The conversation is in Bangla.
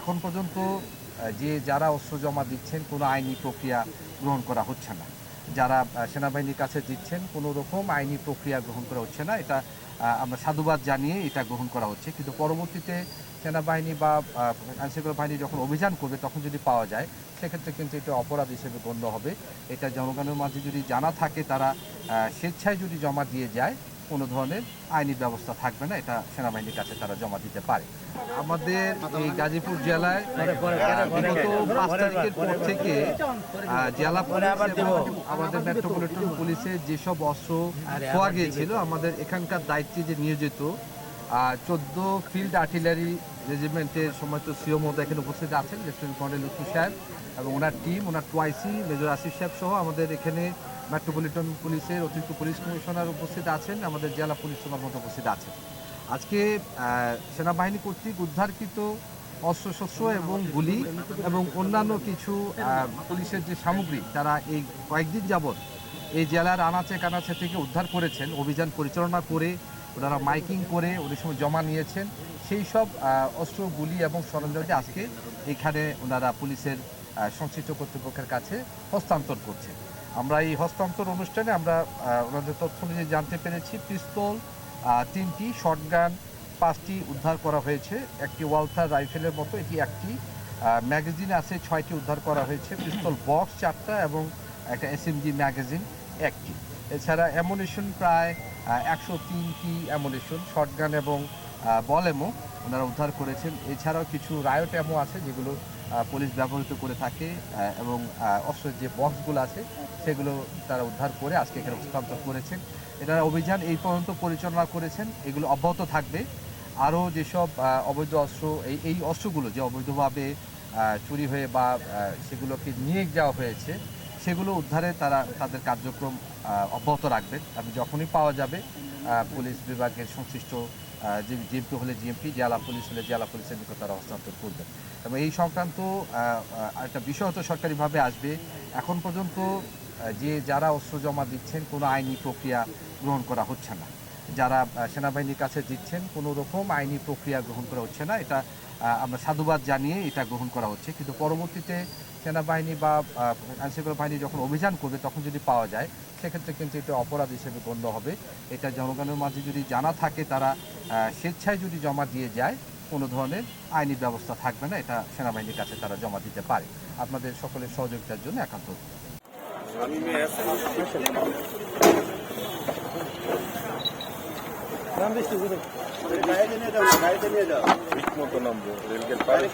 এখন পর্যন্ত যে যারা অস্ত্র জমা দিচ্ছেন, কোনো আইনি প্রক্রিয়া গ্রহণ করা হচ্ছে না। যারা সেনাবাহিনীর কাছে দিচ্ছেন, কোনো রকম আইনি প্রক্রিয়া গ্রহণ করা হচ্ছে না। এটা আমরা সাধুবাদ জানিয়ে এটা গ্রহণ করা হচ্ছে। কিন্তু পরবর্তীতে সেনাবাহিনী বা আইনশৃঙ্খলা বাহিনী যখন অভিযান করবে, তখন যদি পাওয়া যায়, সেক্ষেত্রে কিন্তু এটা অপরাধ হিসেবে গণ্য হবে। এটা জনগণের মাঝে যদি জানা থাকে, তারা স্বেচ্ছায় যদি জমা দিয়ে যায় কোনো ধরনের আইনি ব্যবস্থা থাকবে না এটা সেনাবাহিনীর কাছে তারা জমা দিতে পারে। আমাদের এই গাজীপুর জেলায় বিগত পাঁচ তারিখের পর থেকে জেলা পুলিশ এবং আমাদের মেট্রোপলিটন পুলিশের যেসব অস্ত্র খোয়া গিয়েছিল আমাদের এখানকার দায়িত্বে যে নিয়োজিত চোদ্দ ফিল্ড আর্টিলারি রেজিমেন্টের সমস্ত সিও মহোদয় এখানে উপস্থিত আছেন, লেফটেন্যান্ট কর্নেল লুৎফু সাহেব এবং ওনার team, owner two I C, major Asif সাহেব সহ আমাদের এখানে মেট্রোপলিটন পুলিশের অতিরিক্ত পুলিশ কমিশনার উপস্থিত আছেন, আমাদের জেলা পুলিশ সুপার মতো উপস্থিত আছেন। আজকে সেনাবাহিনী কর্তৃক উদ্ধারকৃত অস্ত্রশস্ত্র এবং গুলি এবং অন্যান্য কিছু পুলিশের যে সামগ্রী তারা এই কয়েকদিন যাবৎ এই জেলার আনাচে কানাচে থেকে উদ্ধার করেছেন, অভিযান পরিচালনা করে ওনারা মাইকিং করে ওদের সময় জমা নিয়েছেন। সেই সব অস্ত্র, গুলি এবং সরঞ্জামটি আজকে এখানে ওনারা পুলিশের সংশ্লিষ্ট কর্তৃপক্ষের কাছে হস্তান্তর করছেন। আমরা এই হস্তান্তর অনুষ্ঠানে আমরা ওনাদের তথ্য অনুযায়ী জানতে পেরেছি, পিস্তল তিনটি, শটগান, পাঁচটি উদ্ধার করা হয়েছে। একটি ওয়ালথার রাইফেলের মতো, এটি একটি ম্যাগাজিন আছে, ছয়টি উদ্ধার করা হয়েছে। পিস্তল বক্স চারটা এবং একটা এসএমজি ম্যাগাজিন একটি। এছাড়া অ্যামুনেশন প্রায় একশো তিনটি অ্যামুনেশন শটগান এবং বল এমো ওনারা উদ্ধার করেছেন। এছাড়াও কিছু রায়ট অ্যামো আছে যেগুলো পুলিশ ব্যবহৃত করে থাকে এবং অস্ত্রের যে বক্সগুলো আছে সেগুলো তারা উদ্ধার করে আজকে এখানে হস্তান্তর করেছেন। এনারা অভিযান এই পর্যন্ত পরিচালনা করেছেন, এগুলো অব্যাহত থাকবে। আরও যেসব অবৈধ অস্ত্র, এই এই অস্ত্রগুলো যে অবৈধভাবে চুরি হয়ে বা সেগুলোকে নিয়ে যাওয়া হয়েছে সেগুলো উদ্ধারে তারা, তাদের কার্যক্রম অব্যাহত রাখবেন এবং যখনই পাওয়া যাবে পুলিশ বিভাগের সংশ্লিষ্ট জিএমপি হলে জিএমপি জেলা পুলিশ হলে জেলা পুলিশের নিকট তারা হস্তান্তর করবেন এবং এই সংক্রান্ত একটা বিষয় সরকারিভাবে আসবে। এখন পর্যন্ত যে যারা অস্ত্র জমা দিচ্ছেন, কোনো আইনি প্রক্রিয়া গ্রহণ করা হচ্ছে না। যারা সেনাবাহিনীর কাছে দিচ্ছেন, কোনো রকম আইনি প্রক্রিয়া গ্রহণ করা হচ্ছে না। এটা আমরা সাধুবাদ জানিয়ে এটা গ্রহণ করা হচ্ছে। কিন্তু পরবর্তীতে সেনাবাহিনী বা আইনশৃঙ্খলা বাহিনী যখন অভিযান করবে, তখন যদি পাওয়া যায়, সেক্ষেত্রে কিন্তু এটা অপরাধ হিসেবে গণ্য হবে। এটা জনগণের মাঝে যদি জানা থাকে, তারা স্বেচ্ছায় যদি জমা দিয়ে যায়, কোনো ধরনের আইনি ব্যবস্থা থাকবে না, এটা সেনাবাহিনীর কাছে তারা জমা দিতে পারে। আপনাদের সকলের সহযোগিতার জন্য একান্ত নিয়ে যাও নিয়ে যাও পায়ে